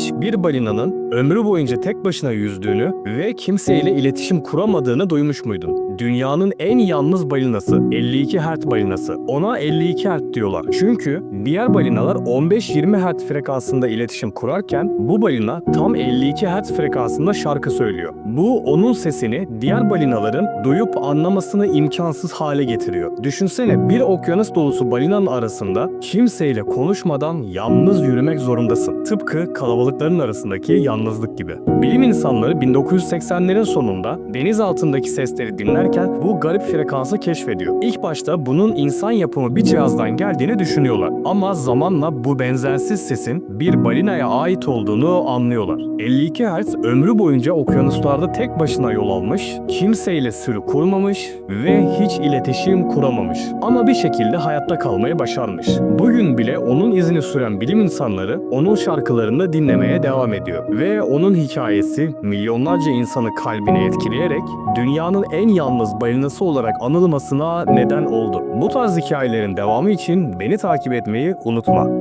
hiç bir balinanın ömrü boyunca tek başına yüzdüğünü ve kimseyle iletişim kuramadığını duymuş muydun? Dünyanın en yalnız balinası 52 Hz balinası. Ona 52 Hz diyorlar. Çünkü diğer balinalar 15-20 Hz frekansında iletişim kurarken bu balina tam 52 Hz frekansında şarkı söylüyor. Bu onun sesini diğer balinaların duyup anlamasını imkansız hale getiriyor. Düşünsene bir okyanus dolusu balinanın arasında kimseyle konuşmadan yalnız yürümek zorundasın. Tıpkı kalabalıkların arasındaki yalnızlık gibi. Bilim insanları 1980'lerin sonunda deniz altındaki sesleri dinlerken bu garip frekansı keşfediyor. İlk başta bunun insan yapımı bir cihazdan geldiğini düşünüyorlar. Ama zamanla bu benzersiz sesin bir balinaya ait olduğunu anlıyorlar. 52 Hz ömrü boyunca okyanuslarda tek başına yol almış, kimseyle sürü kurmamış ve hiç iletişim kuramamış. Ama bir şekilde hayatta kalmayı başarmış. Bugün bile onun izini süren bilim insanları onun şarkılarını da dinlemeye devam ediyor. Ve onun hikayesi milyonlarca insanı kalbine etkileyerek dünyanın en yalnız balinası olarak anılmasına neden oldu. Bu tarz hikayelerin devamı için beni takip etmeyi unutma.